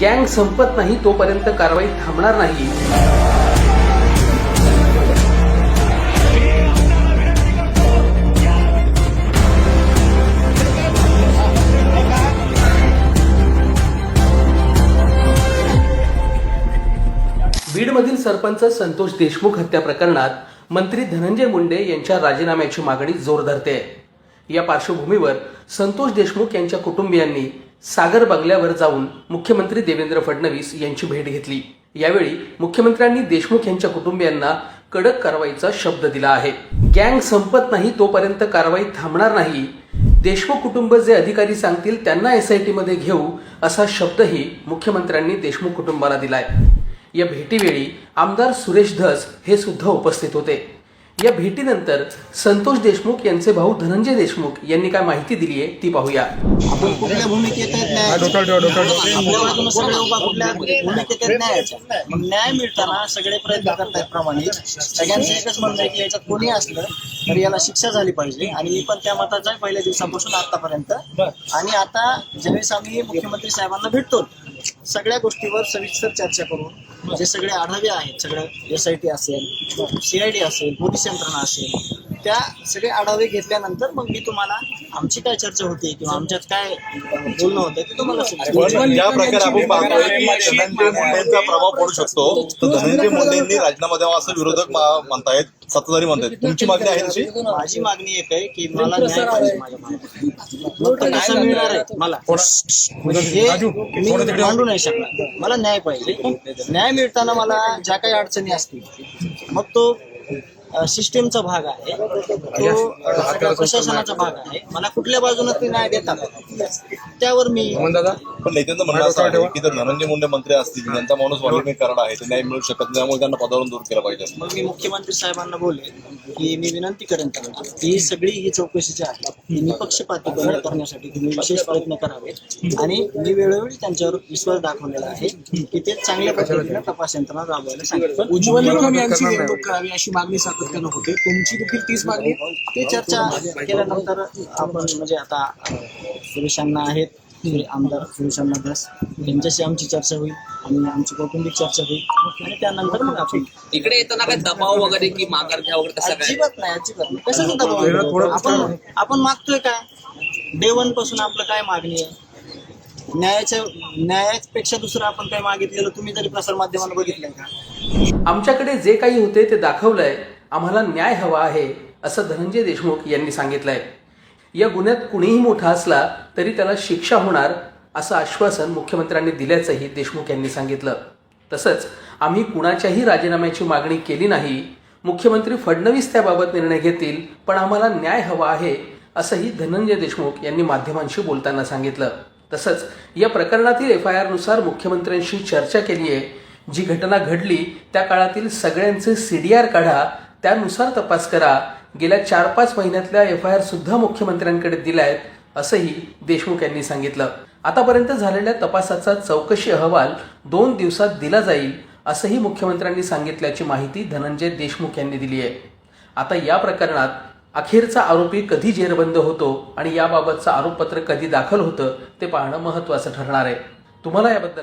गँग संपत नाही तोपर्यंत कारवाई थांबणार नाही. बीडमधील सरपंच संतोष देशमुख हत्या प्रकरणात मंत्री धनंजय मुंडे यांच्या राजीनाम्याची मागणी जोर धरते या पार्श्वभूमीवर संतोष देशमुख यांच्या कुटुंबियांनी सागर बंगल्यावर जाऊन मुख्यमंत्री देवेंद्र फडणवीस यांची भेट घेतली. यावेळी मुख्यमंत्र्यांनी देशमुख यांच्या कुटुंबियांना कडक कारवाईचा शब्द दिला आहे. गँग संपत नाही तोपर्यंत कारवाई थांबणार नाही. देशमुख कुटुंब जे अधिकारी सांगतील त्यांना एसआयटी मध्ये घेऊ असा शब्दही मुख्यमंत्र्यांनी देशमुख कुटुंबाला दिलाय. या भेटीवेळी आमदार सुरेश धस हे सुद्धा उपस्थित होते. या भेटीनंतर संतोष देशमुख यांचे भाऊ धनंजय देशमुख यांनी काय माहिती दिली आहे ती पाहूया. आपण कुठल्या भूमिकेत आहेत न्यायाच्या? आपल्या बाजूनं सगळे उभा कुठल्या भूमिकेत आहेत न्यायाच्या मग न्याय मिळताना सगळे प्रयत्न करतायत प्रमाणे. सगळ्यांचं एकच म्हणणं आहे की याच्यात कोणी असलं तर याला शिक्षा झाली पाहिजे. आणि मी पण त्या मताचा आहे. पहिल्या दिवसापासून आतापर्यंत. आणि आता ज्यावेळेस आम्ही मुख्यमंत्री साहेबांना भेटतो सगळ्या गोष्टीवर सविस्तर चर्चा करून जे सगळे आढावे आहेत सगळं एस आय टी असेल सीआयडी असेल पोलीस यंत्रणा असेल त्या सगळे आढावे घेतल्यानंतर मग मी तुम्हाला आमची काय चर्चा होते किंवा आमच्यात काय बोलणं होतं ते तुम्हाला. पण ज्या प्रकारे आपण पाहतोय की धनंजय मुंडेंचा प्रभाव पडू शकतो. तर धनंजय मुंडेंनी राजीनामा द्यावा असं विरोधक मा- म्हणतायत सत्ताधारी म्हणतायत. तुमची मागणी आहे तशी? माझी मागणी एक आहे की मला न्याय पाहिजे माझ्या कसा मिळणार आहे मला. हे मी मांडू नाही शकणार. मला न्याय पाहिजे. न्याय मिळताना मला ज्या काही अडचणी असतील मग तो सिस्टीमचा भाग आहे. तो प्रशासनाचा भाग आहे. मला कुठल्या बाजूने ते न्याय देतात त्यावर मी पण नेत्यांचं म्हणणं असं आहे की जर धनंजय मुंडे मंत्री असतील त्यांचा माणूस वर्गीकरण आहे ते न्याय मिळू शकत नाही त्यामुळे त्यांना पदावरून दूर केलं पाहिजे. मग मी मुख्यमंत्री साहेबांना बोलले की मी विनंती करेन त्यांना की ही सगळी ही चौकशी जी आहे ती निपक्षपातीपणे करण्यासाठी तुम्ही विशेष प्रयत्न करावे. आणि मी वेळोवेळी त्यांच्यावर विश्वास दाखवलेला आहे की ते चांगल्या पद्धतीने तपास यंत्रणा राबवायला सांगितलं. उज्ज्वल निकम यांची नेमणूक करावी अशी मागणी सातत्यानं होते. तुमची देखील तीच मागणी. ते चर्चा केल्यानंतर आपण म्हणजे आता सुरेशांना आहेत. सुरे- आमदार सुरेशांना दास यांच्याशी आमची चर्चा होईल आणि आमची कौटुंबिक चर्चा होईल. आणि त्यानंतर मग आपण इकडे येताना काय दबाव वगैरे की माघार घ्या वगैरे काय? अजिबात नाही अजिबात नाही. कशाचा दबाव? आपण आपण मागतोय काय? डे वनपासून आपलं काय मागणी आहे? न्यायाच्या न्यायापेक्षा दुसरं आपण काय मागितलेलं तुम्ही तरी प्रसार माध्यमांना बघितलंय का? आमच्याकडे जे काही होते ते दाखवलंय. आम्हाला न्याय हवा आहे असं धनंजय देशमुख यांनी सांगितलंय. या गुन्ह्यात कुणीही मोठा असला तरी त्याला शिक्षा होणार असं आश्वासन मुख्यमंत्र्यांनी दिल्याचंही देशमुख यांनी सांगितलं. तसंच आम्ही कुणाच्याही राजीनाम्याची मागणी केली नाही मुख्यमंत्री फडणवीस त्याबाबत निर्णय घेतील पण आम्हाला न्याय हवा आहे असंही धनंजय देशमुख यांनी माध्यमांशी बोलताना सांगितलं. तसंच या प्रकरणातील एफ आय आरनुसार मुख्यमंत्र्यांशी चर्चा केली आहे. जी घटना घडली त्या काळातील सगळ्यांचे सीडीआर काढा त्यानुसार तपास करा गेल्या चार पाच महिन्यातल्या एफ आय आर सुद्धा मुख्यमंत्र्यांकडे दिल्या आहेत असंही देशमुख यांनी सांगितलं. आतापर्यंत झालेल्या तपासाचा चौकशी अहवाल दोन दिवसात दिला जाईल असंही मुख्यमंत्र्यांनी सांगितल्याची माहिती धनंजय देशमुख यांनी दिली आहे. आता या प्रकरणात अखेरचा आरोपी कधी जेरबंद होतो आणि याबाबतचं आरोपपत्र कधी दाखल होतं ते पाहणं महत्त्वाचं ठरणार आहे. तुम्हाला याबद्दल